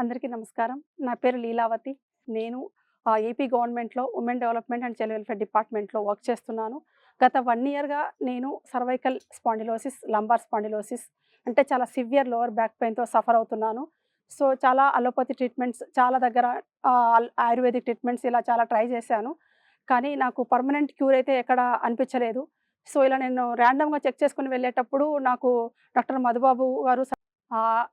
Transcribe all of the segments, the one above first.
అందరికీ నమస్కారం. నా పేరు లీలావతి. నేను ఏపీ గవర్నమెంట్లో women development and child welfare డిపార్ట్మెంట్లో వర్క్ చేస్తున్నాను. గత వన్ ఇయర్గా నేను సర్వైకల్ స్పాండిలోసిస్ లంబార్ స్పాండిలోసిస్ అంటే చాలా సివియర్ లోవర్ బ్యాక్ పెయిన్తో సఫర్ అవుతున్నాను. సో చాలా అలోపతి ట్రీట్మెంట్స్ చాలా దగ్గర ఆయుర్వేదిక్ ట్రీట్మెంట్స్ ఇలా చాలా ట్రై చేశాను. కానీ నాకు పర్మనెంట్ క్యూర్ అయితే ఎక్కడ అనిపించలేదు. సో ఇలా నేను ర్యాండమ్గా చెక్ చేసుకుని వెళ్ళేటప్పుడు నాకు డాక్టర్ మధుబాబు గారు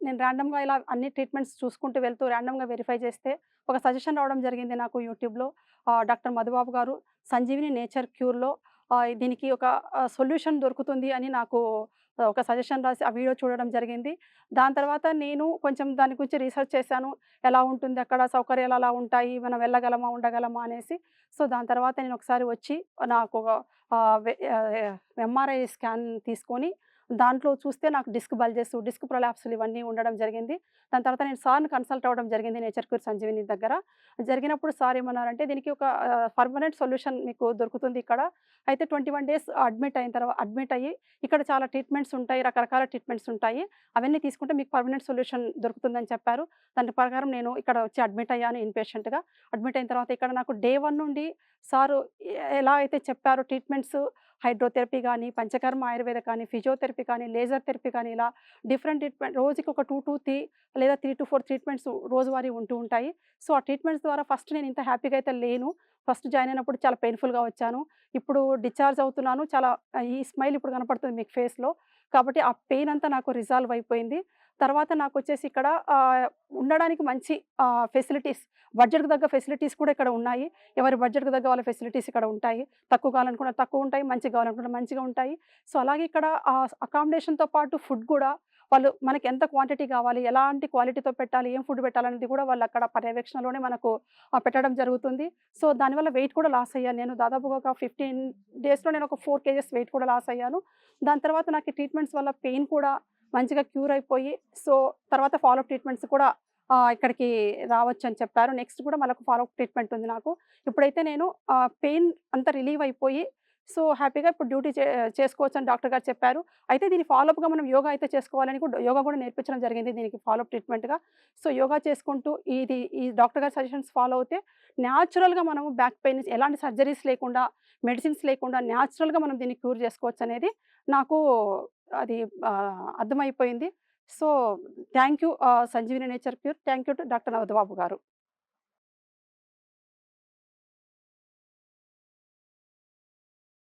నేను ర్యాండమ్గా ఇలా అన్ని ట్రీట్మెంట్స్ చూసుకుంటూ వెళ్తూ ర్యాండమ్గా వెరిఫై చేస్తే ఒక సజెషన్ రావడం జరిగింది నాకు యూట్యూబ్లో డాక్టర్ మధుబాబు గారు సంజీవిని నేచర్ క్యూర్లో దీనికి ఒక సొల్యూషన్ దొరుకుతుంది అని నాకు ఒక సజెషన్ రాసి ఆ వీడియో చూడడం జరిగింది. దాని తర్వాత నేను కొంచెం దాని గురించి రీసెర్చ్ చేశాను. ఎలా ఉంటుంది అక్కడ సౌకర్యాలు అలా ఉంటాయి మనం వెళ్ళగలమా ఉండగలమా అనేసి. సో దాని తర్వాత నేను ఒకసారి వచ్చి నాకు ఎంఆర్ఐ స్కాన్ తీసుకొని దాంట్లో చూస్తే నాకు డిస్క్ బల్జెస్ డిస్క్ ప్రొలాప్సులు ఇవన్నీ ఉండడం జరిగింది. దాని తర్వాత నేను సార్ని కన్సల్ట్ అవ్వడం జరిగింది నేచర్ క్యూర్ సంజీవిని దగ్గర. జరిగినప్పుడు సార్ ఏమన్నారంటే దీనికి ఒక పర్మనెంట్ సొల్యూషన్ మీకు దొరుకుతుంది ఇక్కడ. అయితే ట్వంటీ వన్ డేస్ అడ్మిట్ అయిన తర్వాత అడ్మిట్ అయ్యి ఇక్కడ చాలా ట్రీట్మెంట్స్ ఉంటాయి రకరకాల ట్రీట్మెంట్స్ ఉంటాయి. అవన్నీ తీసుకుంటే మీకు పర్మనెంట్ సొల్యూషన్ దొరుకుతుందని చెప్పారు. దాని ప్రకారం నేను ఇక్కడ వచ్చి అడ్మిట్ అయ్యాను ఇన్పేషెంట్గా అడ్మిట్ అయిన తర్వాత ఇక్కడ నాకు డే వన్ నుండి సారు ఎలా అయితే చెప్పారో ట్రీట్మెంట్స్ హైడ్రోథెరపీ కానీ పంచకర్మ ఆయుర్వేద కానీ ఫిజియోథెరపీ కానీ లేజర్ థెరపీ కానీ ఇలా డిఫరెంట్ ట్రీట్మెంట్ రోజుకి ఒక టూ టూ త్రీ లేదా త్రీ టు ఫోర్ ట్రీట్మెంట్స్ రోజువారీ ఉంటూ ఉంటాయి. సో ఆ ట్రీట్మెంట్స్ ద్వారా ఫస్ట్ నేను ఇంత హ్యాపీగా అయితే లేను. ఫస్ట్ జాయిన్ అయినప్పుడు చాలా పెయిన్ఫుల్గా వచ్చాను. ఇప్పుడు డిశ్చార్జ్ అవుతున్నాను. చాలా ఈ స్మైల్ ఇప్పుడు కనపడుతుంది మీకు ఫేస్లో. కాబట్టి ఆ పెయిన్ అంతా నాకు రిజాల్వ్ అయిపోయింది. తర్వాత నాకు వచ్చేసి ఇక్కడ ఉండడానికి మంచి ఫెసిలిటీస్ బడ్జెట్కి తగ్గ ఫెసిలిటీస్ కూడా ఇక్కడ ఉన్నాయి. ఎవరి బడ్జెట్కి తగ్గ వాళ్ళ ఫెసిలిటీస్ ఇక్కడ ఉంటాయి. తక్కువ కావాలనుకున్న తక్కువ ఉంటాయి మంచిగా కావాలనుకున్న మంచిగా ఉంటాయి. సో అలాగే ఇక్కడ అకామిడేషన్తో పాటు ఫుడ్ కూడా వాళ్ళు మనకి ఎంత క్వాంటిటీ కావాలి ఎలాంటి క్వాలిటీతో పెట్టాలి ఏం ఫుడ్ పెట్టాలనేది కూడా వాళ్ళు అక్కడ పర్యవేక్షణలోనే మనకు పెట్టడం జరుగుతుంది. సో దానివల్ల వెయిట్ కూడా లాస్ అయ్యాను. నేను దాదాపుగా ఒక ఫిఫ్టీన్ డేస్లో నేను ఒక ఫోర్ కేజెస్ వెయిట్ కూడా లాస్ అయ్యాను. దాని తర్వాత నాకు ట్రీట్మెంట్స్ వల్ల పెయిన్ కూడా మంచిగా క్యూర్ అయిపోయి సో తర్వాత ఫాలోఅప్ ట్రీట్మెంట్స్ కూడా ఇక్కడికి రావచ్చు అని చెప్పారు. నెక్స్ట్ కూడా మళ్ళీ ఫాలోఅప్ ట్రీట్మెంట్ ఉంది నాకు. ఇప్పుడైతే నేను పెయిన్ అంతా రిలీవ్ అయిపోయి సో హ్యాపీగా ఇప్పుడు డ్యూటీ చేసుకోవచ్చు అని డాక్టర్ గారు చెప్పారు. అయితే దీని ఫాలోఅప్గా మనం యోగా అయితే చేసుకోవాలని కూడా యోగా కూడా నేర్పించడం జరిగింది దీనికి ఫాలోఅప్ ట్రీట్మెంట్గా. సో యోగా చేసుకుంటూ ఇది ఈ డాక్టర్ గారి సజెషన్స్ ఫాలో అవుతే న్యాచురల్గా మనము బ్యాక్ పెయిన్ ఎలాంటి సర్జరీస్ లేకుండా మెడిసిన్స్ లేకుండా న్యాచురల్గా మనం దీన్ని క్యూర్ చేసుకోవచ్చు అనేది నాకు అది అర్థమైపోయింది. So thank you Sanjeevini nature cure thank you to doctor Navadababu garu.